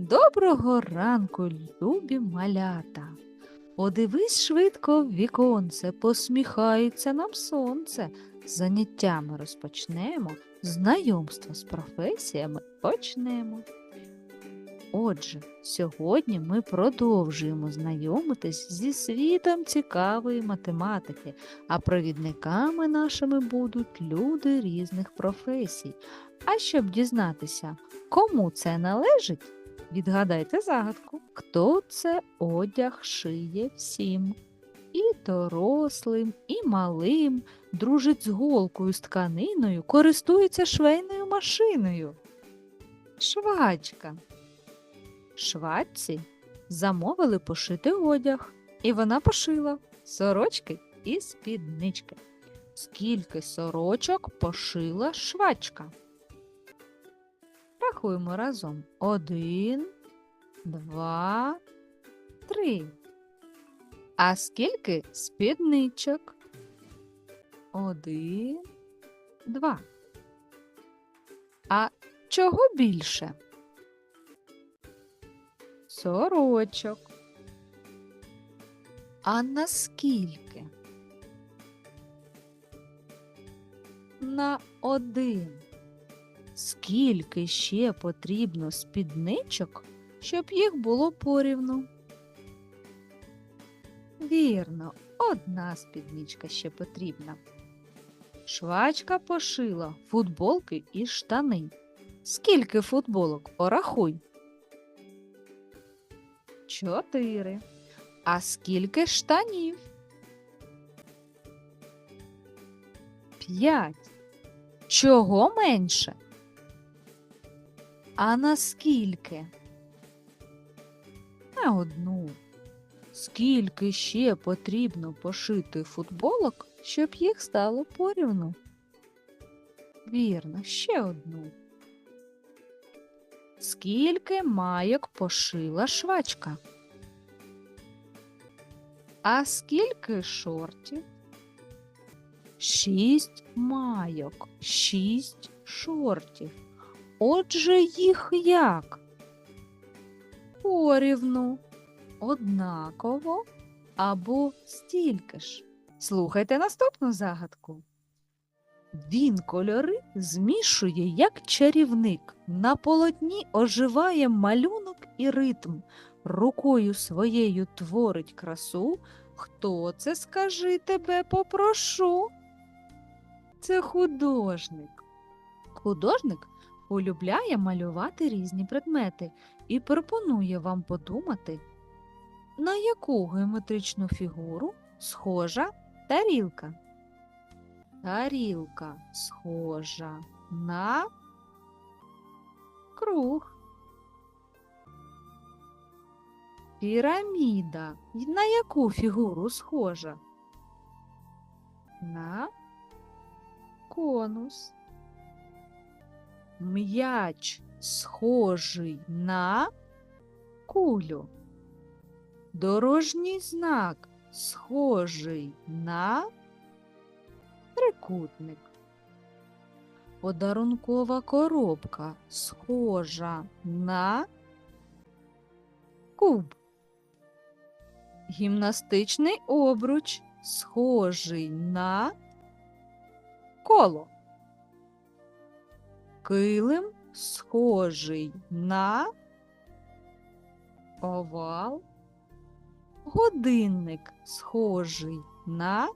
Доброго ранку, любі малята. Подивись швидко в віконце, посміхається нам сонце. Заняттями розпочнемо, знайомство з професіями почнемо. Отже, сьогодні ми продовжуємо знайомитись зі світом цікавої математики, а провідниками нашими будуть люди різних професій. А щоб дізнатися, кому це належить, відгадайте загадку. Хто це одяг шиє всім? І дорослим, і малим, дружить з голкою з тканиною, користується швейною машиною. Швачка. Швачці замовили пошити одяг, і вона пошила сорочки і спіднички. Скільки сорочок пошила швачка? Рахуємо разом. Один, два, три. А скільки спідничок? Один, два. А чого більше? Сорочок. А наскільки? На один. Скільки ще потрібно спідничок, щоб їх було порівну? Вірно, одна спідничка ще потрібна. Швачка пошила футболки і штани. Скільки футболок? Порахуй. Чотири. А скільки штанів? П'ять. Чого менше? А наскільки? На одну. Скільки ще потрібно пошити футболок, щоб їх стало порівну? Вірно, ще одну. Скільки майок пошила швачка? А скільки шортів? Шість майок, шість шортів. Отже, їх як? Порівну, однаково або стільки ж. Слухайте наступну загадку. Він кольори змішує як чарівник. На полотні оживає малюнок і ритм. Рукою своєю творить красу. Хто це, скажи тебе, попрошу? Це художник. Художник полюбляє малювати різні предмети і пропонує вам подумати, на яку геометричну фігуру схожа тарілка. Тарілка схожа на круг. Піраміда на яку фігуру схожа? На конус. М'яч схожий на кулю. Дорожній знак схожий на трикутник. Подарункова коробка схожа на куб. Гімнастичний обруч схожий на коло. Килим схожий на овал. Годинник схожий на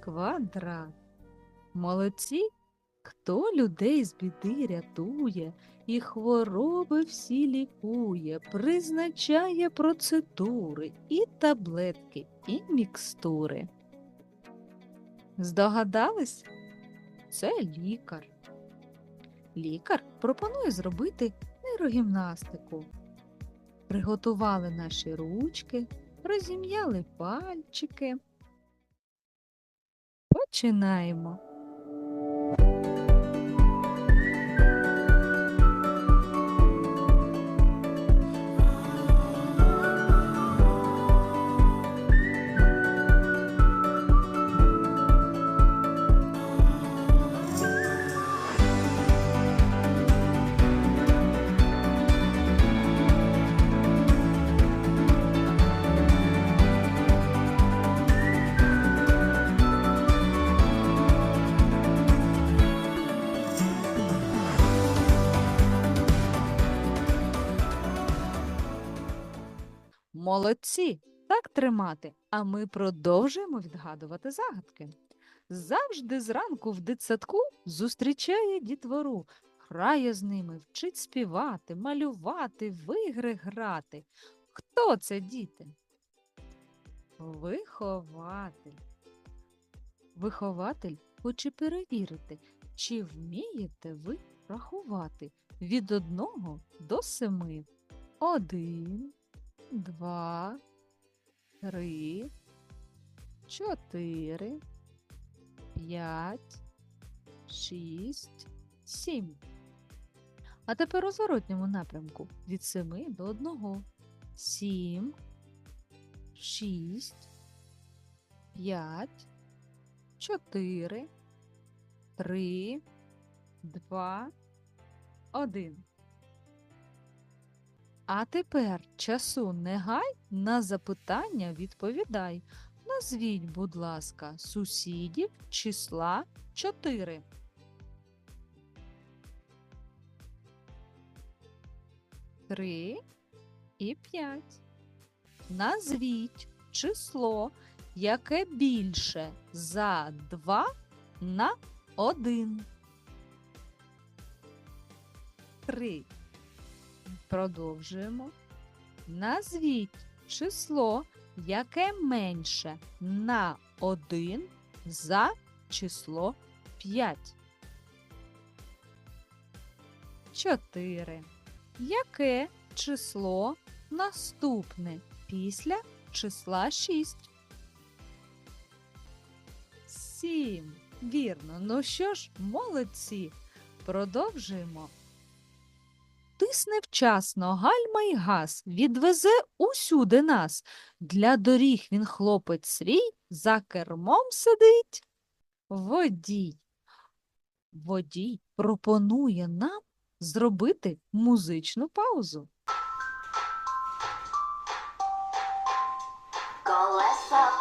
квадрат. Молодці, хто людей з біди рятує і хвороби всі лікує, призначає процедури і таблетки, і мікстури. Здогадались? Це лікар. Лікар пропонує зробити нейрогімнастику. Приготували наші ручки, розім'яли пальчики. Починаємо. Молодці! Так тримати. А ми продовжуємо відгадувати загадки. Завжди зранку в дитсадку зустрічає дітвору, грає з ними, вчить співати, малювати, в ігри грати. Хто це діти? Вихователь. Вихователь хоче перевірити, чи вмієте ви рахувати від одного до семи. Один, два, три, чотири, п'ять, шість, сім. А тепер у зворотньому напрямку від семи до одного. Сім, шість, п'ять, чотири, три, два, один. А тепер часу не гай, на запитання відповідай. Назвіть, будь ласка, сусідів числа 4. Три і п'ять. Назвіть число, яке більше за 2 на 1. Три. Продовжуємо. Назвіть число, яке менше на 1 за число 5. 4. Яке число наступне після числа 6? 7. Вірно. Ну що ж, молодці. Продовжуємо. Тисне вчасно, гальма й газ, відвезе усюди нас. Для доріг він хлопець свій, за кермом сидить. Водій. Водій пропонує нам зробити музичну паузу.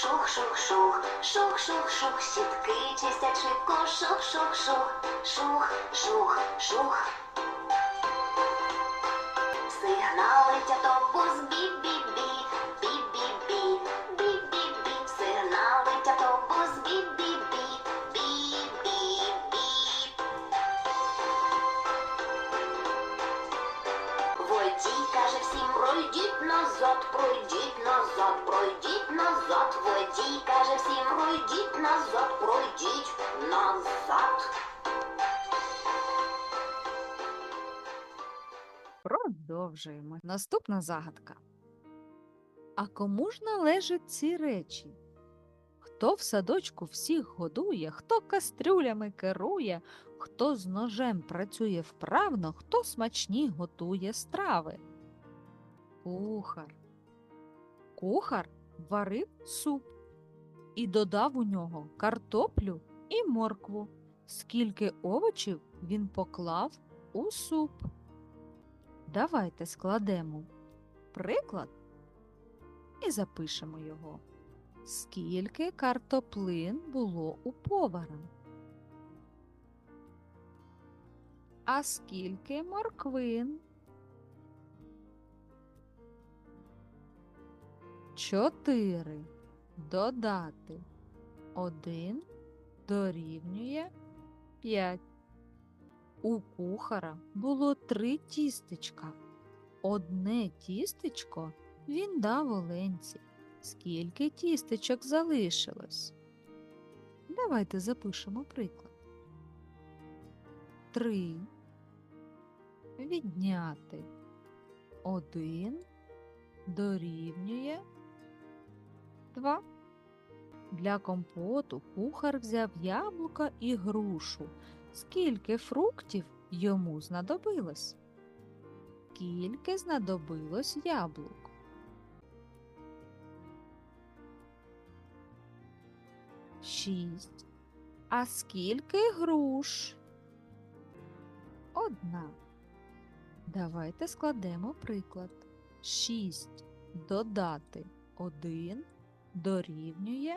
Шух-шух-шух, шух-шух-шух, сітки чистять шибку, шух-шух-шух, шух-шух-шух. Сигналить автобус бі-бі-бі, бі-бі-бі, бі-бі-бі, сигналить автобус бі-бі-бі, бі-бі-бі. Водій каже всім пройдіть назад, пройдіть назад, пройдіть назад. Водій каже всім пройдіть назад, пройдіть назад. Продовжуємо. Наступна загадка. А кому ж належать ці речі? Хто в садочку всіх годує, хто кастрюлями керує, хто з ножем працює вправно, хто смачні готує страви? Кухар. Кухар варив суп і додав у нього картоплю і моркву. Скільки овочів він поклав у суп? Давайте складемо приклад і запишемо його. Скільки картоплин було у повара? А скільки морквин? Чотири. Додати. Один дорівнює п'ять. У кухара було три тістечка. Одне тістечко він дав Оленці. Скільки тістечок залишилось? Давайте запишемо приклад. Три. Відняти. Один дорівнює два. Для компоту кухар взяв яблука і грушу. Скільки фруктів йому знадобилось? Скільки знадобилось яблук? Шість. А скільки груш? Одна. Давайте складемо приклад. Шість додати один дорівнює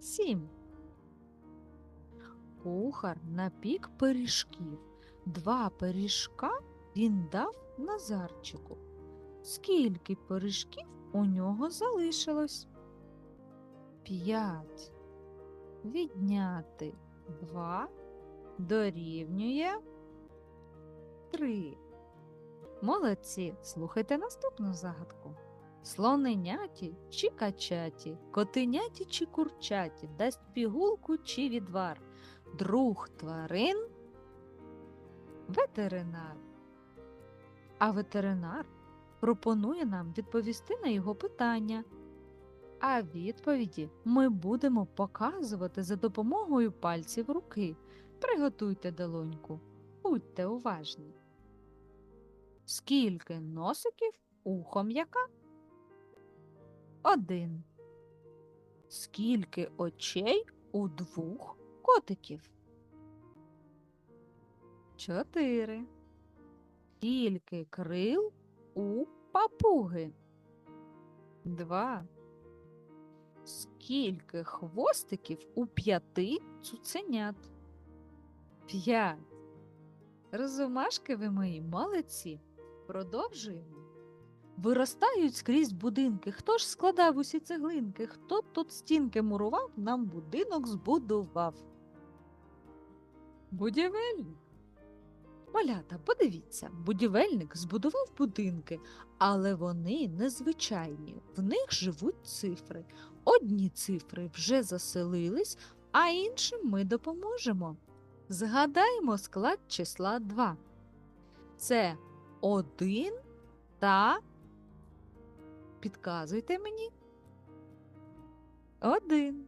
сім. Кухар напік пиріжків. Два пиріжка він дав Назарчику. Скільки пиріжків у нього залишилось? П'ять. Відняти два дорівнює три. Молодці, слухайте наступну загадку. Слоненяті чи качаті, котеняті чи курчаті, дасть пігулку чи відвар, друг тварин ветеринар. А ветеринар пропонує нам відповісти на його питання. А відповіді ми будемо показувати за допомогою пальців руки. Приготуйте долоньку. Будьте уважні. Скільки носиків у хом'яка? Один. Скільки очей у двох котиків? Чотири. Скільки крил у папуги? Два. Скільки хвостиків у п'яти цуценят? П'ять. Розумашки ви мої молодці. Продовжуємо. Виростають скрізь будинки. Хто ж складав усі цеглинки? Хто тут стінки мурував, нам будинок збудував? Будівельник. Малята, подивіться, будівельник збудував будинки, але вони незвичайні. В них живуть цифри. Одні цифри вже заселились, а іншим ми допоможемо. Згадаємо склад числа 2. Це 1 та підказуйте мені. 1.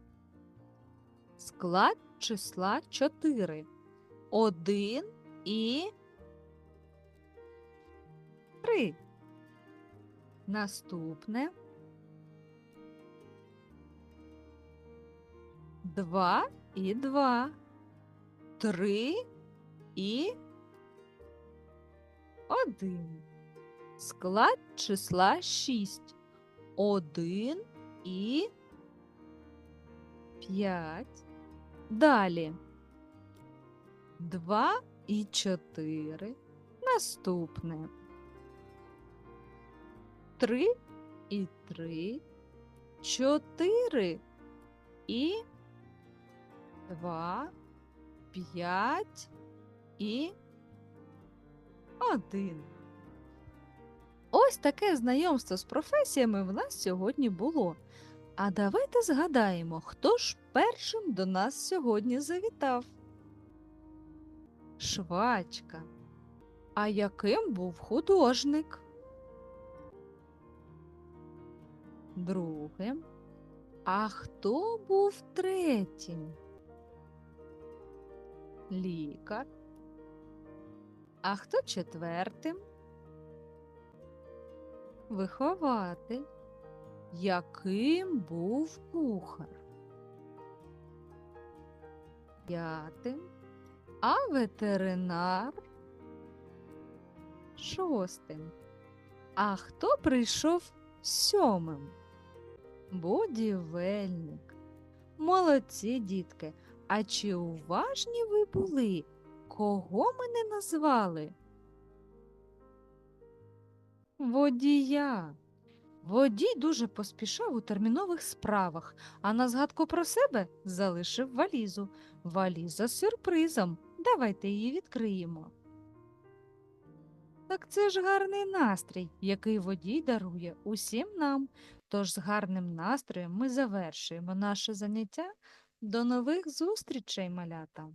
Склад числа 4. 1 і 3. Наступне 2 і 2. 3 і 1. Склад числа 6. 1 і 5. Далі 2 і 4. Наступне 3 і 3. 4 і 2. 5 і 1. Ось таке знайомство з професіями в нас сьогодні було. А давайте згадаємо, хто ж першим до нас сьогодні завітав. Швачка. А яким був художник? Другим. А хто був третім? Лікар. А хто четвертим? Вихователь. Яким був кухар? П'ятим. А ветеринар? Шостим. А хто прийшов сьомим? Будівельник. Молодці, дітки. А чи уважні ви були? Кого ми не назвали? Водія. Водій дуже поспішав у термінових справах, а на згадку про себе залишив валізу. Валіза з сюрпризом. Давайте її відкриємо. Так це ж гарний настрій, який водій дарує усім нам. Тож з гарним настроєм ми завершуємо наше заняття. До нових зустрічей, малята!